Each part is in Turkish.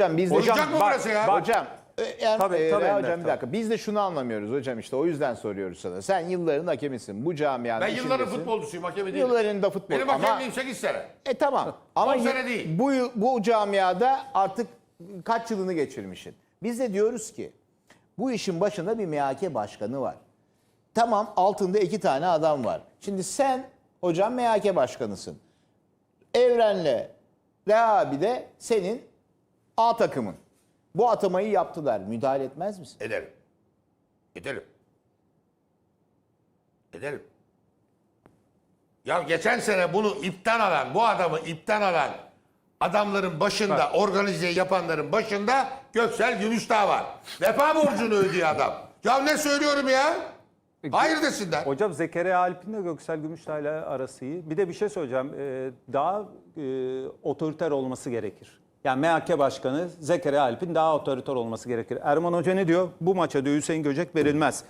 Hocam biz de Olacak mı bak, burası ya? bak, hocam e, eğer, Tabii, e, tabii Reha hocam bir dakika. Biz de şunu anlamıyoruz hocam işte o yüzden soruyoruz sana. Sen yılların hakemisin. Bu camianın Ben yılların içindesin. futbolcusuyum, hakemi değilim. Yılların da futbol. Benim ama hakemliğim 8 sene. e tamam. Ama 10 y- sene değil. bu bu camiada artık kaç yılını geçirmişsin. Biz de diyoruz ki bu işin başında bir MHK başkanı var. Tamam altında iki tane adam var. Şimdi sen hocam MHK başkanısın. Evren'le Reha abi de senin A takımın. Bu atamayı yaptılar. Müdahale etmez misin? Ederim. Ederim. Ederim. Ya geçen sene bunu ipten alan, bu adamı ipten alan adamların başında, organizeyi yapanların başında Göksel Gümüşdağ var. Vefa borcunu ödüyor adam. Ya ne söylüyorum ya? Hayır desinler. Hocam Zekeriya Alp'in de Göksel Gümüştay ile arası iyi. Bir de bir şey söyleyeceğim. Ee, daha e, otoriter olması gerekir. Yani MHK Başkanı Zekeriya Alp'in daha otoriter olması gerekir. Erman Hoca ne diyor? Bu maça diyor Hüseyin Göcek verilmez.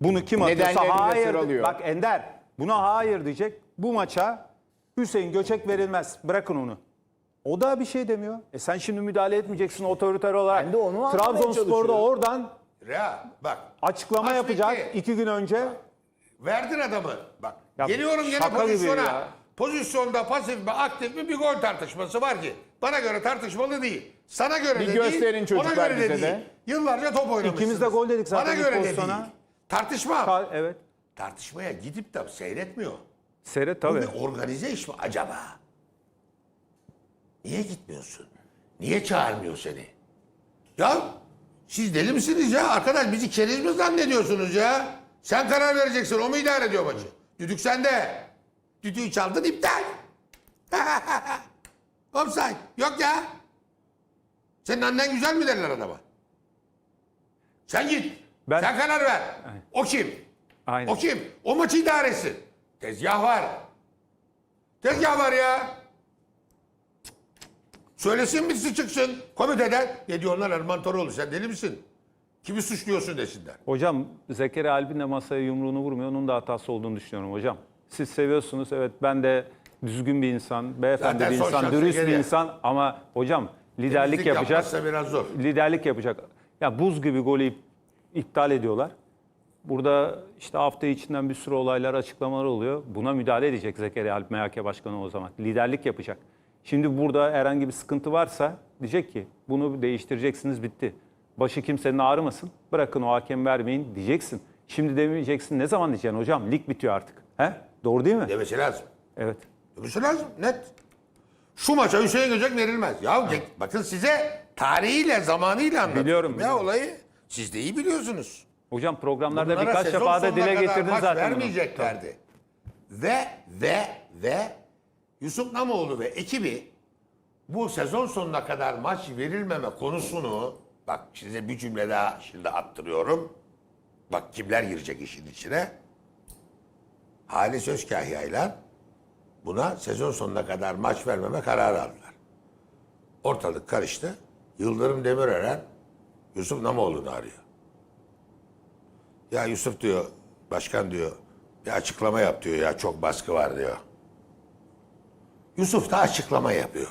Bunu kim atıyorsa hayır. sıralıyor. Bak Ender buna hayır diyecek. Bu maça Hüseyin Göçek verilmez. Bırakın onu. O da bir şey demiyor. E sen şimdi müdahale etmeyeceksin otoriter olarak. Ben de onu Trabzonspor'da oradan Rea bak. açıklama Maç yapacak bitti. iki gün önce. Verdin adamı. Bak. Ya geliyorum gene pozisyona. ya. Pozisyonda pasif mi aktif mi bir gol tartışması var ki. Bana göre tartışmalı değil. Sana göre Bir de gösterin değil. çocuklar ona göre de değil. de. Yıllarca top oynamışsınız. İkimiz de gol dedik zaten Bana göre de değil. Tartışma. Ka- Evet. Tartışmaya gidip de seyretmiyor. Seyret Bu tabii. bir organize iş mi acaba? Niye gitmiyorsun? Niye çağırmıyor seni? Ya siz deli misiniz ya? Arkadaş bizi keriz mi zannediyorsunuz ya? Sen karar vereceksin. O mu idare ediyor maçı? Düdük sende. Düdüğü çaldın iptal. Offside. Yok ya. Senin annen güzel mi derler adama? Sen git. Ben- Sen karar ver. O kim? Aynen. O kim? O maçı idare etsin. Tezgah var. Tezgah var ya. Söylesin birisi çıksın komiteden. Ne diyorlar Erman Toroğlu sen deli misin? Kimi suçluyorsun desinler. Hocam Zekeriya Alp'in de masaya yumruğunu vurmuyor. Onun da hatası olduğunu düşünüyorum hocam. Siz seviyorsunuz. Evet ben de düzgün bir insan, beyefendi Zaten bir son insan, şansı dürüst bir geriye. insan ama hocam liderlik Temizlik yapacak. yapmazsa biraz zor. Liderlik yapacak. Ya buz gibi golü ip- iptal ediyorlar. Burada işte hafta içinden bir sürü olaylar, açıklamalar oluyor. Buna müdahale edecek Zekeriya Alp MHK Başkanı o zaman. Liderlik yapacak. Şimdi burada herhangi bir sıkıntı varsa diyecek ki bunu değiştireceksiniz bitti. Başı kimsenin ağrımasın. Bırakın o hakem vermeyin diyeceksin. Şimdi demeyeceksin. Ne zaman diyeceksin hocam? Lig bitiyor artık. He? Doğru değil mi? Demesi lazım. Evet. Demesi lazım net. Şu maça Hüseyin Göcek verilmez. Ya ge- bakın size tarihiyle zamanıyla anlatıyorum. Biliyorum, Ne biliyorum. olayı? Siz de iyi biliyorsunuz. Hocam programlarda Bunlara birkaç defa da dile getirdin zaten bunu. vermeyeceklerdi. Ve ve ve Yusuf Namoğlu ve ekibi bu sezon sonuna kadar maç verilmeme konusunu bak size bir cümle daha şimdi attırıyorum. Bak kimler girecek işin içine. Halis Özkahya'yla buna sezon sonuna kadar maç vermeme kararı aldılar. Ortalık karıştı. Yıldırım Demirören Yusuf Namoğlu'nu arıyor. Ya Yusuf diyor, başkan diyor, bir açıklama yap diyor ya çok baskı var diyor. Yusuf da açıklama yapıyor.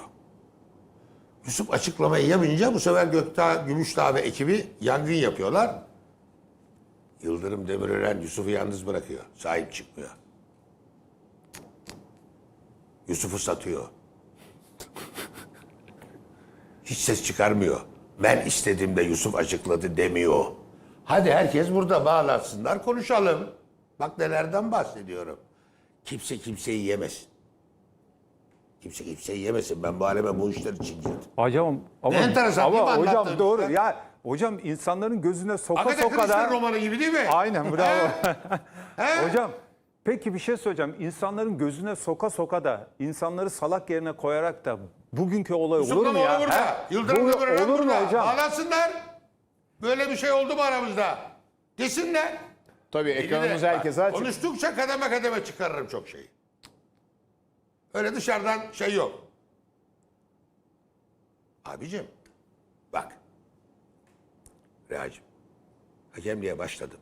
Yusuf açıklamayı yapınca bu sefer Gökdağ, Gümüşdağ ve ekibi yangın yapıyorlar. Yıldırım Demirören Yusuf'u yalnız bırakıyor. Sahip çıkmıyor. Yusuf'u satıyor. Hiç ses çıkarmıyor. Ben istediğimde Yusuf açıkladı demiyor. Hadi herkes burada bağlansınlar konuşalım. Bak nelerden bahsediyorum. Kimse kimseyi yemesin. Kimse kimseyi yemesin. Ben bu aleme bu işler için girdim. Hocam ama, Ne enteresan değil mi ama hocam anlattığım doğru ya hocam insanların gözüne soka Agatha soka Christie da romanı gibi değil mi? aynen bravo. He? hocam peki bir şey söyleyeceğim. İnsanların gözüne soka soka da insanları salak yerine koyarak da bugünkü olay olur mu ya? burada. He? Yıldırım Bu- Demirören olur mu burada. hocam? Bağlansınlar. Böyle bir şey oldu mu aramızda? Desinler. Tabii ekranımız Bak, herkese açık. Konuştukça kademe kademe çıkarırım çok şeyi. Öyle dışarıdan şey yok. Abicim bak. Rehacım. Hakemliğe başladım.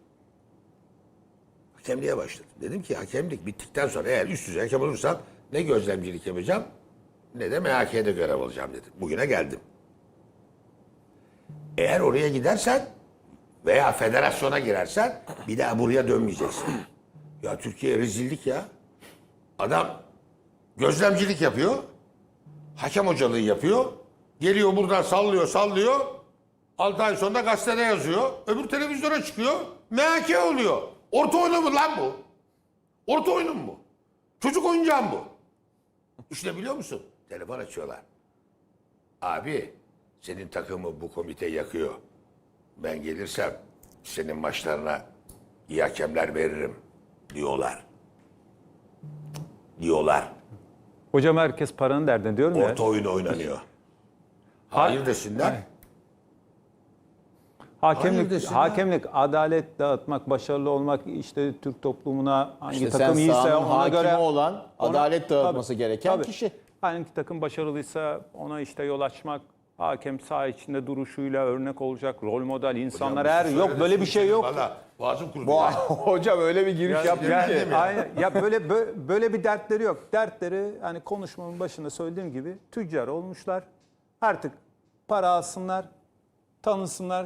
Hakemliğe başladım. Dedim ki hakemlik bittikten sonra eğer üst düzey hakem olursam ne gözlemcilik yapacağım ne de MHK'de görev alacağım dedim. Bugüne geldim. Eğer oraya gidersen veya federasyona girersen bir daha buraya dönmeyeceksin. Ya Türkiye rezillik ya. Adam gözlemcilik yapıyor. Hakem hocalığı yapıyor. Geliyor buradan sallıyor sallıyor. 6 ay sonra gazetede yazıyor. Öbür televizyona çıkıyor. MHK oluyor. Orta oyunu mu lan bu? Orta oyunu mu bu? Çocuk oyuncağı mı bu? İşte biliyor musun? Telefon açıyorlar. Abi senin takımı bu komite yakıyor. Ben gelirsem senin maçlarına iyi hakemler veririm diyorlar. Diyorlar. Hocam herkes paranın derdinde diyorum ya. Orta oyun oynanıyor. Hayır desinler. Hayır Hakemlik, desinler. hakemlik, adalet dağıtmak, başarılı olmak, işte Türk toplumuna hangi İşte sen takım iyiyse sahanın ona hakimi göre olan, ona- adalet dağıtması Tabii, gereken tabii. kişi. Hangi takım başarılıysa ona işte yol açmak, hakem saha içinde duruşuyla örnek olacak, rol model insanlar Hocam, her yok böyle bir şey yok. Valla boğazım kurudu. Bu ya. hocam öyle bir giriş yaptın ki. ya. Aynen. Ya böyle bö- böyle bir dertleri yok. Dertleri hani konuşmamın başında söylediğim gibi tüccar olmuşlar. Artık para alsınlar, tanınsınlar.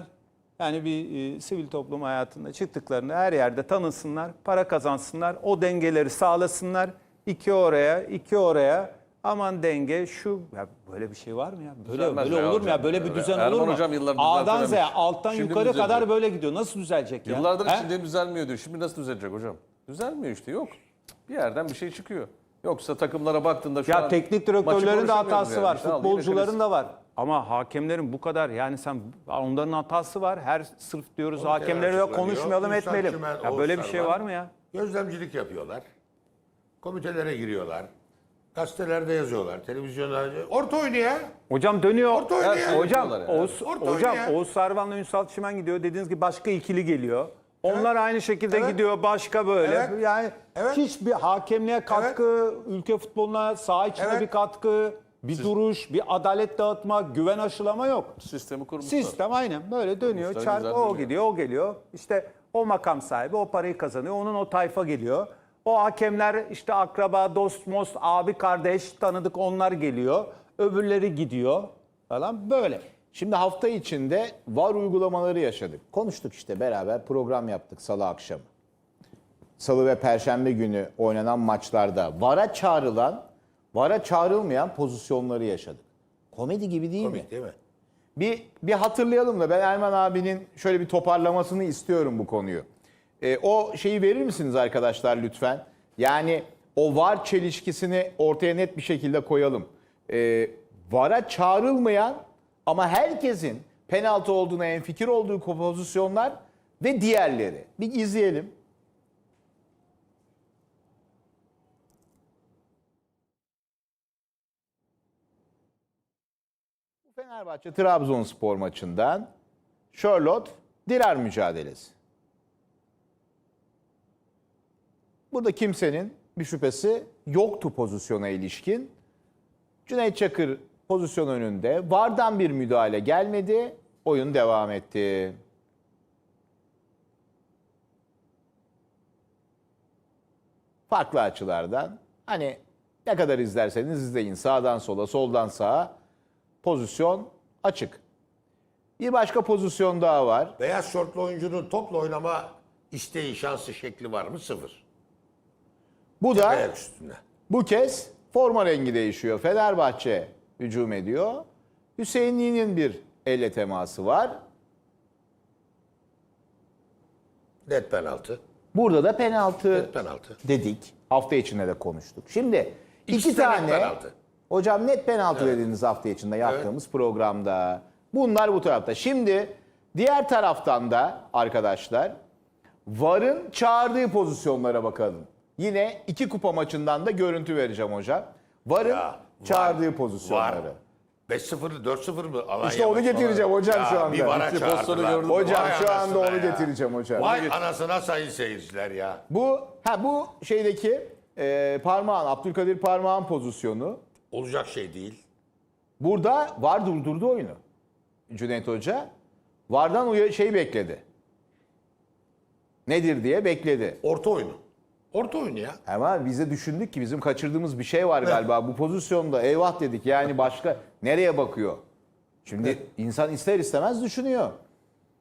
Yani bir e, sivil toplum hayatında çıktıklarında her yerde tanınsınlar, para kazansınlar, o dengeleri sağlasınlar. İki oraya, iki oraya. Aman denge şu ya böyle bir şey var mı ya? Böyle Düzelmez böyle be olur mu ya? Böyle bir düzen Erman olur mu? hocam yıllardır A'dan düzeltememiş. Z'ye, alttan Şimdi yukarı düzelecek. kadar böyle gidiyor. Nasıl düzelecek ya? Yıllardır He? içindeyim düzelmiyor diyor. Şimdi nasıl düzelecek hocam? Düzelmiyor işte yok. Bir yerden bir şey çıkıyor. Yoksa takımlara baktığında şu Ya an teknik maçı direktörlerin de konuşamıyoruz hatası yani. var, İşte al, yine futbolcuların da var. Ama hakemlerin bu kadar yani sen onların hatası var. Her sırf diyoruz hakemleri yok açıklanıyor. konuşmayalım Ünsal etmeyelim. Çimen, Ya böyle bir şey var. var mı ya? Gözlemcilik yapıyorlar. Komitelere giriyorlar. Gazetelerde yazıyorlar. Televizyonda. Orta oyunu ya. Hocam dönüyor. Orta oyunu ya. Hocam yani. Oğuz, Orta hocam oyunu ya. Oğuz Sarvan'la Ünsal Çimen gidiyor. Dediğiniz gibi başka ikili geliyor. Onlar aynı şekilde Evet. gidiyor başka böyle. Evet. Yani Evet. hiçbir hakemliğe katkı, ülke futboluna saha içinde Evet. bir katkı, bir duruş, bir adalet dağıtma, güven aşılama yok. Sistemi kurmuşlar. Sistem aynen böyle dönüyor. Kurmuşlar, Çark güzel o dönüyor. gidiyor, o geliyor. İşte o makam sahibi o parayı kazanıyor. Onun o tayfa geliyor. O hakemler işte akraba, dost, most, abi, kardeş tanıdık onlar geliyor. Öbürleri gidiyor falan böyle. Şimdi hafta içinde var uygulamaları yaşadık. Konuştuk işte beraber program yaptık salı akşamı. Salı ve perşembe günü oynanan maçlarda VAR'a çağrılan, VAR'a çağrılmayan pozisyonları yaşadık. Komedi gibi değil mi? Komik değil mi? Bir, bir hatırlayalım da ben Erman abinin şöyle bir toparlamasını istiyorum bu konuyu. Ee, o şeyi verir misiniz arkadaşlar lütfen? Yani o var çelişkisini ortaya net bir şekilde koyalım. Ee, VAR'a çağrılmayan ama herkesin penaltı olduğuna en fikir olduğu pozisyonlar ve diğerleri. Bir izleyelim. Fenerbahçe Trabzonspor maçından Charlotte Dirar mücadelesi. Burada kimsenin bir şüphesi yoktu pozisyona ilişkin. Cüneyt Çakır pozisyon önünde. Vardan bir müdahale gelmedi. Oyun devam etti. Farklı açılardan hani ne kadar izlerseniz izleyin sağdan sola soldan sağa pozisyon açık. Bir başka pozisyon daha var. Beyaz şortlu oyuncunun topla oynama isteği, şansı, şekli var mı? Sıfır. Bu da Ayak üstünde. Bu kez forma rengi değişiyor. Fenerbahçe hücum ediyor. Hüseyinli'nin bir elle teması var. Net penaltı. Burada da penaltı Net penaltı. dedik. Hafta içinde de konuştuk. Şimdi İkisi iki de net tane penaltı. Hocam net penaltı dediniz hafta içinde yaptığımız programda. Bunlar bu tarafta. Şimdi diğer taraftan da arkadaşlar VAR'ın çağırdığı pozisyonlara bakalım. Yine iki kupa maçından da görüntü vereceğim hocam. VAR'ın Ya, çağırdığı var, pozisyonları. Var. 5-0'lı 4-0 mı? Alanya İşte onu getireceğim hocam Ya, şu anda. Bir vara çağırdılar. gördüm. Hocam Vay şu anda onu ya. getireceğim hocam. Vay anasına sayın seyirciler ya. Bu ha bu şeydeki e, parmağın Abdülkadir parmağın pozisyonu. Olacak şey değil. Burada var durdurdu oyunu. Cüneyt Hoca vardan uya- şey bekledi. Nedir diye bekledi. Orta oyunu. Orta oyunu ya. Ama biz de düşündük ki bizim kaçırdığımız bir şey var galiba bu pozisyonda. Eyvah dedik yani başka nereye bakıyor? Şimdi insan ister istemez düşünüyor.